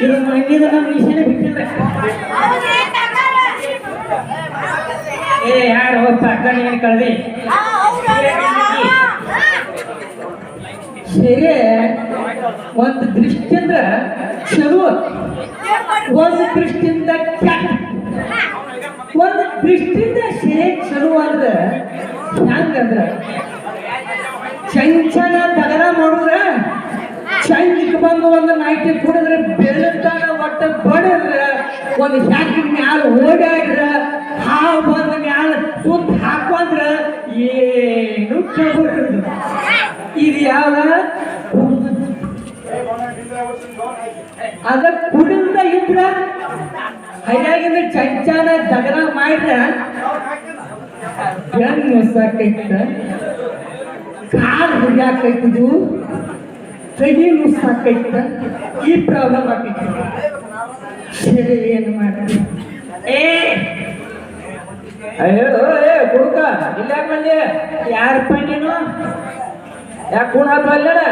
ಇದು ಮಂಡ್ಯದ ನಮ್ಮ ವಿಷಯನೇ ಬಿಟ್ಟಿಲ್ಲ ಏ, ಯಾರು ಹೋಗ್ತಾ ಕಣ್ಣಿಗೆ ಕಳ್ದಿ? ಸೀರೆ ಒಂದು ದೃಷ್ಟಿಯಿಂದ ಚಲೋ ಒಂದು ದೃಷ್ಟಿಯಿಂದ ಕೆಟ್ಟ ಒಂದು ದೃಷ್ಟಿಯಿಂದ ಶೇ ಚಲೋ ಅಂದ್ರೆ ಹೆಂಗಂದ್ರೆ? ಚಂಚಲ ಚಂದಿಕ್ ಬಂದು ಒಂದು ನೈಟಿ ಕುಡಿದ್ರೆ ಬೆಳತಾನ ಒಟ್ಟ ಬಡದ್ರ, ಒಂದು ಹ್ಯಾಕಿನ ಮ್ಯಾಲ ಓಡಾಡ್ರ ಹಾವು ಬಂದ ಮ್ಯಾಲ ಸುತ್ತ ಹಾಕೊಂಡ್ರ ಏನು ಕಬರ್ದು ಇದು ಯಾವ ಅದ ಕುಡಿದ ಇದ್ರ ಹೈಯಾಗಿಂದ ಚಂಚಾನ ಬೆನ್ನು ಸಾಕೈತ. ಕಾಲು ಹುಡ್ಯಾಕೈತದು ಕೈ ನುಸ್ಸಾಕೈತ ಈ ಪ್ರಾಬ್ಲಮ್ ಆಗೈತಿ ಸರಿ, ಏನು ಮಾಡ್ತಿ ಏ! ಹೇಳು, ಏ ಕುಡುಕ ಇಲ್ಲ ಬಂದೆ? ಯಾರಪ್ಪ ನೀನು? ಯಾಕೆ ಕೂಣ ಆತು ಅಲ್ಲೇನ?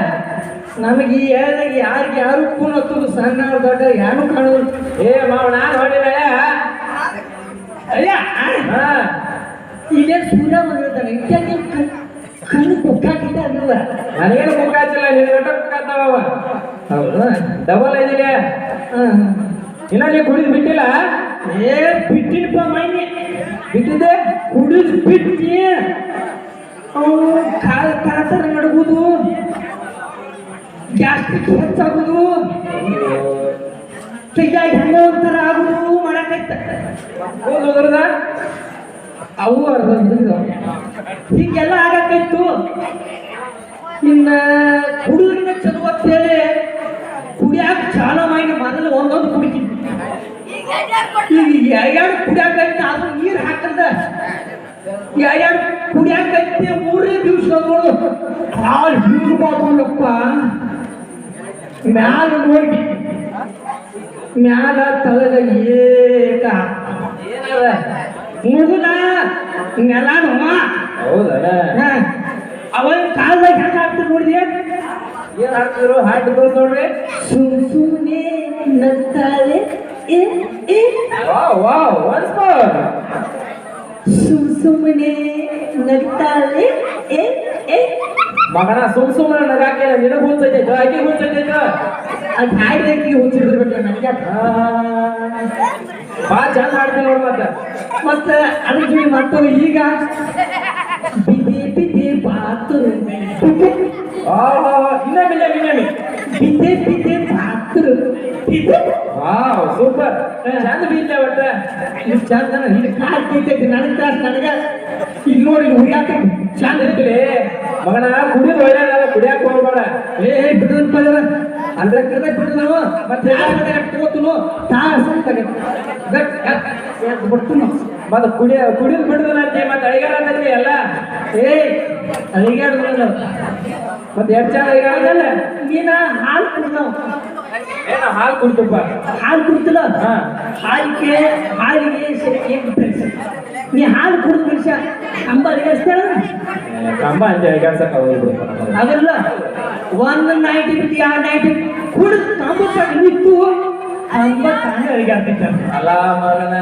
ನಮಗೆ ಈ ಏಳ್ದಾಗ ಯಾರಿಗೆ ಯಾರು ಹತ್ತದು ಸಣ್ಣ ದೊಡ್ಡ ಯಾರು ಕಾಣೋದು ಏ, ಮಾವ, ನಾನು ಹೊಡಿಲ್ಲ ಅಯ್ಯ ಹಾಂ. ಇಲ್ಲೇ ಸೂರ್ಯ ಬಂದಿರ್ತಾನೆ ಇತ್ಯಾದಿ ಕಣ್ಣು ಕುಕ್ಕಾಕಿದ್ದೆ ಅಲ್ವ? ನನಗೇನು ಕುಕ್ಕಾಚಿಲ್ಲ ನಿನ್ನ ಗಂಟ ಮುಖ ಹೌದು? ಡಬಲ್ ಐದಿಗೆ ಇನ್ನ ನೀ ಕುಡಿದು ಬಿಟ್ಟಿಲ್ಲ? ಏ ಬಿಟ್ಟಿನಪ್ಪ ಮೈನಿ. ಬಿಟ್ಟಿದೆ ಕುಡಿದು ಬಿಟ್ಟಿ. ಅವನು ಕಾಲ ಕಾತರ ನಡಗುದು. ಗ್ಯಾಸ್ಟ್ರಿಕ್ ಹೆಚ್ಚಾಗುದು. ಕೈಯಾಗಿ ಹಂಗ ಒಂಥರ ಆಗುದು. ಮಾಡಕೈತ ಉದುರ್ದ ಅವು ಅರ್ಧ ಹೀಗೆಲ್ಲ ಆಗಕ್ಕೈತು ಇನ್ನ ಕುಡಿದ್ರಿಂದ ಚಲೋ ಅಂತೇಳಿ ಕುಡಿಯಾಕ ಚಾಲ ಮಾಡಿ ಮೊದಲು ಒಂದೊಂದು ಕುಡಿತಿದ್ವಿ ಈಗ ಎರಡು ಕುಡಿಯಾಕೈತಿ ಅದು ನೀರು ಹಾಕಲ್ದ? ಎರಡು ಕುಡಿಯಾಕೈತಿ ಮೂರನೇ ದಿವಸ ನೋಡು. ಕಾಲ್ ಹಿಂಗ್ ಮಾಡ್ಕೊಂಡಪ್ಪ ಮ್ಯಾಲ ನೋಡಿ. ಮ್ಯಾಲ ತಳಗ ಏಕ ಏನದ? ಮುಗುದ ನೆಲಾನು ಹೌದಲ್ಲ. ಅವನ್ ಕಾಲ್ದಾಗ ಹೆಂಗ ಆಗ್ತದೆ ನೋಡಿದ್ಯಾ? ಏನ್ ಹಾಕ್ತಿರು ತೋರ್ಸ್ ನೋಡ್ರಿ. ಸುಮ್ ಸುಮ್ನೆ ಮೋರ್ ಸುಮ್ ಸುಮ್ನೆ ನಗ್ತಾಳೆ. ಏ ಏ. ಮಗನ ಸುಮ್ ಸುಮ್ಮನೆ ನಗಾಕೆ ನಿನಗ್ ಹುಚ್ಚೈತೈತ? ಆಕೆ ಹುಚ್ಚೈತೈತ? ಅದು ಹಾಡ್ಬೇಕು ಹುಚ್ಚಿರ್ಬೇಕು ನನಗೆ. ಬಾ ಚಂದ ಹಾಡ್ತೀನಿ ನೋಡ್ ಮತ್ತೆ. ಮತ್ತೆ ಅದ್ರ ಜೊತೆ ಮತ್ತೊಂದು ಈಗ. ಬಿದೆ ಬಿದೆ ಬಾತರು ಇನ್ನೊಮ್ಮೆ ಇನ್ನೊಮ್ಮೆ ಇನ್ನೊಮ್ಮೆ. ಬಿದೆ ಬಿದೆ ಬಾತರು ವಾವ್ ಸೂಪರ್. ಚಂದ ಬೀಳ್ಲೆ ಒಟ್ಟ. ಚಂದ ಹಿಂಗೆ ಕಾಲ್ ನನಗೆ ತ್ರಾಸ ನನಗೆ? ಇಲ್ಲಿ ನೋಡಿ ಹುರಿಯಾಕ ಚಂದ ಇರ್ಲಿ ಮಗನ ಕುಡಿಯೋದು ಒಳ್ಳೇದಲ್ಲ ಕುಡಿಯಾಕ ಹೋಗ್ಬೇಡ. ಏ ಬಿಡೋನ್ ಪದರ. ಅಂದ್ರೆ ಕಡೆ ನಾವು ಮತ್ತೆ ಯಾರು ತಗೋತನು ತಾಸ ಗಟ್ ಬಿಡ್ತು ಬಿಡ್ತನು ಮತ್ತ ಕುಡಿಯ ಕುಡಿದ್ ಬಿಡುದಿಲ್ಲ ಅಂತಿ ಮತ್ತೆ ಅಂತಂದ್ರಿ ಎಲ್ಲ. ಏ ಅಳಿಗಾಡ ಮತ್ತೆ ಎರಡ್ ಚಾರ ಅಡಿಗಾರದಲ್ಲ ನೀನ ಹಾಲು ಕುಡ್ದವ್? ಏನ ಹಾಲು ಕುಡ್ತಪ್ಪ ಹಾಲು ಕುಡ್ತಿಲ್ಲ ಹಾಲಿಗೆ ಹಾಲಿಗೆ ಸರಿ ಏನ್ ನೀ ಹಾಲು ಕುಡಿದ ಮನುಷ್ಯ ಅಂಬ ಅಡಿಗಾಡ್ಸ್ತಾಳ ಕಂಬ ಅಂತ ಅಳಿಗಾಡ್ಸಕ್ ಹೋಗ್ಬಿಡು ಅದಲ್ಲ ಒಂದು ನೈಟಿ ಬಿಟ್ಟು ನೈಟಿ ನೈಟ್ ಕುಡಿದು ತಂಬ ನಿಂತು ತಾನೇ ಅಡಿಗಾಡ್ತಿರ್ತಾರ ಅಲ್ಲ ಮಗನ.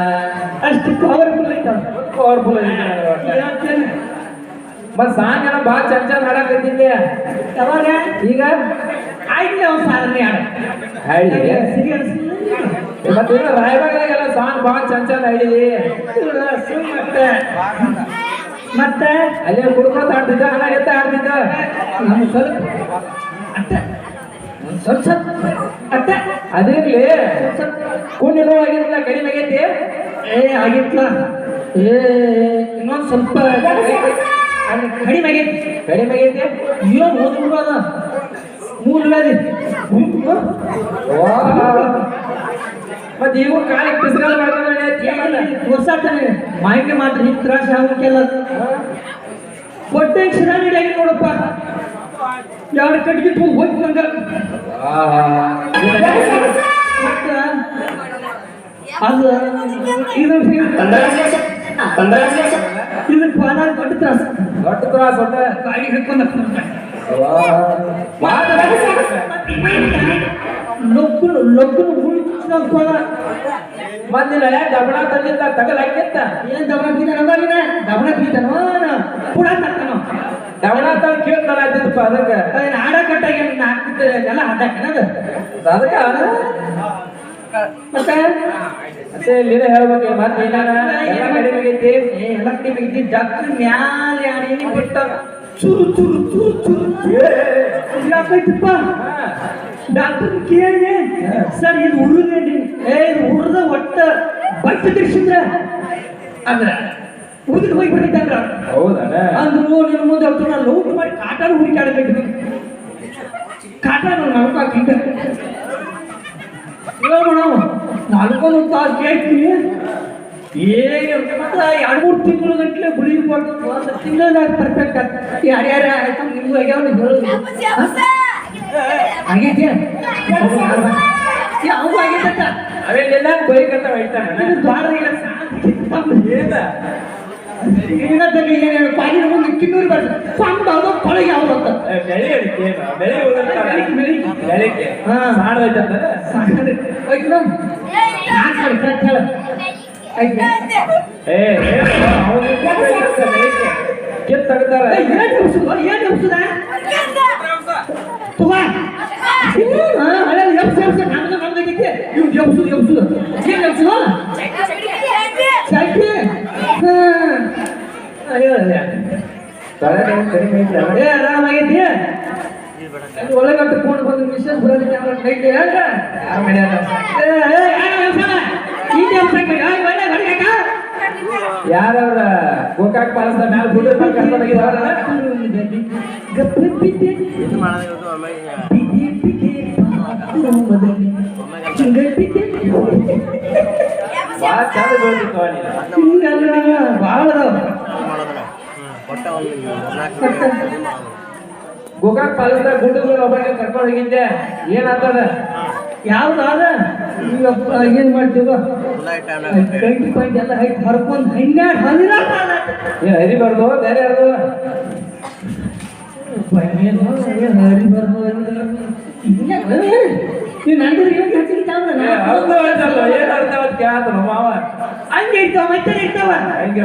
ಅಷ್ಟು ಪವರ್ಫುಲ್ ಐತಾವ ಪವರ್ಫುಲ್ ಹೇಳ್ತೇನೆ. ಮತ್ ಸಾಂಗ್ ಏನೋ ಭಾಳ ಚಂದ ಚಂದ ಹಾಡಕತ್ತಿದ್ದೆ ಯಾವಾಗ? ಈಗ? ಆಯ್ತು ಅವ್ನು ಸಾಧನೆ ಆಡ ಹಾಡಿ. ಸಿರಿ ಅನ್ಸಿಲ್ಲ ಮತ್ತೆ ಸಾಂಗ್ ಭಾಳ ಚಂದ ಚಂದ ಹಾಡಿದಿ. ಮತ್ತೆ. ಮತ್ತೆ? ಅಲ್ಲೇ ಕುಡ್ಕೊತ ಆಡ್ತಿದ್ದ ಹಣ ಎತ್ತ ಆಡ್ತಿದ್ದ ನಮ್ಮ ಸ್ವಲ್ಪ ಅತ್ತೆ. ಸ್ವಲ್ಪ ಸ್ವಲ್ಪ. ಅಟ್ಟ ಅದಿರ್ಲಿ ಕುಂಡಿ ಆಗಿತ್ತಲ್ಲ ಕಡಿಮೆ ಆಗೈತಿ ಏ, ಆಗಿತ್ತಲ್ಲ. ಏ, ಇನ್ನೊಂದು ಸ್ವಲ್ಪ ಕಡಿಮೆ ಆಗೈತಿ ಕಡಿಮೆ ಆಗೈತಿ ಅಯ್ಯೋ ಓದ್ಬಿಡು ಅದ. ಮೂರ್ಲಾದಿ ಮತ್ತೆ ಇವು ಪಿಸ್ಗಾಲ ಮಾಡ್ಕೊಂಡ್ರೆ ಹೊಸಾಟನೆ ಮಾಹಿತಿ ಮಾತ್ರ ಹಿಂಗೆ ತ್ರಾಸ ಆಗಕ್ಕೆಲ್ಲ. ಹೊಟ್ಟೆ ಆಗಿ ನೋಡಪ್ಪ. ಯಾರು ಕಟ್ಟಿಗೆ ತುಂಬ ನಂಗೆ. ನಂಗ ಅದು ಇದು ಇದು ಪಾದ ದೊಡ್ಡ ತ್ರಾಸ ದೊಡ್ಡ ತ್ರಾಸ ಒಟ್ಟ ಗಾಡಿ ಹಿಡ್ಕೊಂಡ ಮಾತಾಡ ಲೊಗ್ಗುನು ಲೊಗ್ಗುನು ಹುಳಿ ನಮ್ ಕೋಲ ಮತ್ ನೀನ್ ಹಳೆ ಡಬಣ ತಂದಿದ್ದ ತಗಲ್ ಹಾಕಿತ್ತ ಏನ್ ದಮನ ಬೀತಾನ ನೀನ ದಮನ ಬೀತಾನೋ ಕೂಡ ತಕ್ಕನೋ ಡಬಣ ತಂದ್ ಕೇಳ್ತಾನ ಆಯ್ತಿದ್ದಪ್ಪ ಅದಕ್ಕ ಅದೇನ್ ಆಡ ಕಟ್ಟಾಗಿ ಹಾಕ್ತಿದ್ದ ಎಲ್ಲ ಹಾಕನದ ಅದಕ್ಕ ಮತ್ತೆ ಅಷ್ಟೇ ನೀನೇ ಹೇಳ್ಬೇಕು ಮತ್ ಏನಾನ ಎಲ್ಲ ಕಡಿಮೆ ಆಗೈತಿ ಏ ಎಲ್ಲ ಕಡಿಮೆ ಐತಿ ಡಾಕ್ಟರ್ ಮ್ಯಾಲೆ ಆಡೇನಿ ಬಿಟ್ಟ ಚುರು ಚುರು ಚುರು ಚುರು ಯಾಕೈತಿಪ್ಪ ಡಾಕ್ಟರ್ ಕೇಳಿ ಸರ್ ಇದು ಉರುದೇನ್ರಿ ಏ ಇದು ಉರ್ದ ಒಟ್ಟ ಬಟ್ಟೆ ತಿರ್ಸಿದ್ರ ಅಂದ್ರ ಉದಿದ್ ಹೋಗಿ ಬಿಟ್ಟಿದ್ದಂದ್ರ ಹೌದನ ಅಂದ್ರು ನಿನ್ನ ಮುಂದೆ ಹೊತ್ತು ನಾನು ಲೌಟ್ ಮಾಡಿ ಕಾಟಾಡ ಹುಡುಕಾಡಬೇಕು ಕಾಟ ನಾನು ನಡ್ಕಾಕಿದ್ದ ಹೇಳೋಣ ನಾವು ನಾಲ್ಕೊಂದು ತಾಸು ಕೇಳ್ತೀವಿ ಏನು ಮತ್ತೆ ಎರಡು ಮೂರು ತಿಂಗಳು ಗಟ್ಟಲೆ ಗುಳಿ ಕೊಟ್ಟು ತಿಂಗಳದಾಗ ಪರ್ಫೆಕ್ಟ್ ಆಗ್ತದೆ ಯಾರ್ಯಾರ ಆಯ್ತು ನಿಮ್ಗೆ ಆಗ್ಯಾವ ಹೇಳೋದು? ಆಗೈತೆ ಯಾವ ಆಗೈತಕ್ಕ ಅವೆಲ್ಲ ಬೈಕಂತ ಹೇಳ್ತಾನ ದ್ವಾರ ಇಲ್ಲ ಏನ? ಇನ್ನದಲ್ಲಿ ಏನೇನು ಪಾಲಿನ ಮುಂದೆ ಕಿನ್ನೂರು ಬರ್ತದೆ ಸಾಂಗ್ ಅದು ಕೊಳಗೆ ಯಾವ್ದು ಅಂತ? ಬೆಳೆ ಬೆಳಿ? ಬೆಳಿ ಹೋದಂತಾರ. ಬೆಳಿಗ್ಗೆ, ಬೆಳಿಗ್ಗೆ. ಬೆಳಿಗ್ಗೆ. ಹಾ. ಮಾಡ್ದೈತಂತ ಆಯ್ತು ನಾಲ್ಕು ಮಾಡಿ ಕರೆಕ್ಟ್ ಹೇಳ ಆಯ್ತು ಏ ಅವನು ಬೆಳಿಗ್ಗೆ ಕಿತ್ ತೆಗ್ದಾರ ಏನು ಎಬ್ಸುದು ಏನು ಎಬ್ಸುದ ತುಗ ಹಳೆ ಎಬ್ಸು ಎಬ್ಸು ನಮ್ದು ನಮ್ದು ಆಗೈತಿ ಇವ್ ಎಬ್ಸುದು ಎಬ್ಸುದು ಏನು ಎಬ್ಸುದು ಚಾಕಿ ಹಾಂ ಅಯ್ಯೋ ತಲೆ ನೋವು ಕಡಿಮೆ ಐತಿ ಅಲ್ಲ? ಏ ಆರಾಮಾಗೈತಿ ಅಲ್ಲಿ ಒಳಗೆ ಕೊಂಡು ಬಂದು ಮಿಷನ್ ಬರೋದಕ್ಕೆ ಅವ್ರ ಕೈಗೆ ಯಾಕ ಯಾರ್ ಮಾಡ್ಯಾರ? ಏ ಏ ಯಾರು ಎಬ್ಸಲ್ಲ ಈಗ ಎಬ್ಸಕ್ಕೆ ಯಾರು ಒಳ್ಳೆ ಹೊರಗಾಕ ಯಾರವ್ರ ಗೋಕಾಕ್ ಪಾಲಸ್ದ ಮ್ಯಾಲ ಗುಡ್ಡ ಮ್ಯಾಲ ಕರ್ಕೊಂಡ್ ಹೋಗಿದಾರ ಭಾಳ ಚಂದ ಬೆಳ್ದಿತ್ತು ನೀನು ಗೋಕಾಕ್ ಪಾಲಿಸ್ತಾ ಗುಂಡುಗಳು ಒಬ್ಬರಿಗೆ ಕರ್ಕೊಂಡು ಹೋಗಿದ್ದೆ. ಏನಾಗ್ತದ? ಯಾವ್ದಾದ ಈಗ ಏನ್ ಮಾಡ್ತಿದ್ದು ಟ್ವೆಂಟಿ ಪಾಯಿಂಟ್ ಎಲ್ಲ ಹೈಟ್ ಹರ್ಕೊಂಡ್ ಹನ್ನೆರಡು ಹದಿನಾರು ಏನ್ ಹರಿಬಾರ್ದು ಬೇರೆ ಯಾರ್ದು? ನೀವು ನನಗೆ ಏನು ಏನ್ ಅರ್ಥ ಅವತ್ ಕೇಳಾತನ ಮಾವ? ಹಂಗೆ ಇರ್ತಾವ ಮತ್ತೆ ಇರ್ತಾವ ಹೆಂಗೆ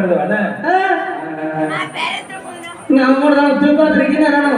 ನಾವು ನೋಡ್ದ ನಾವು ತಿಳ್ಕೊದ್ರಿಗಿನ ನಾನು.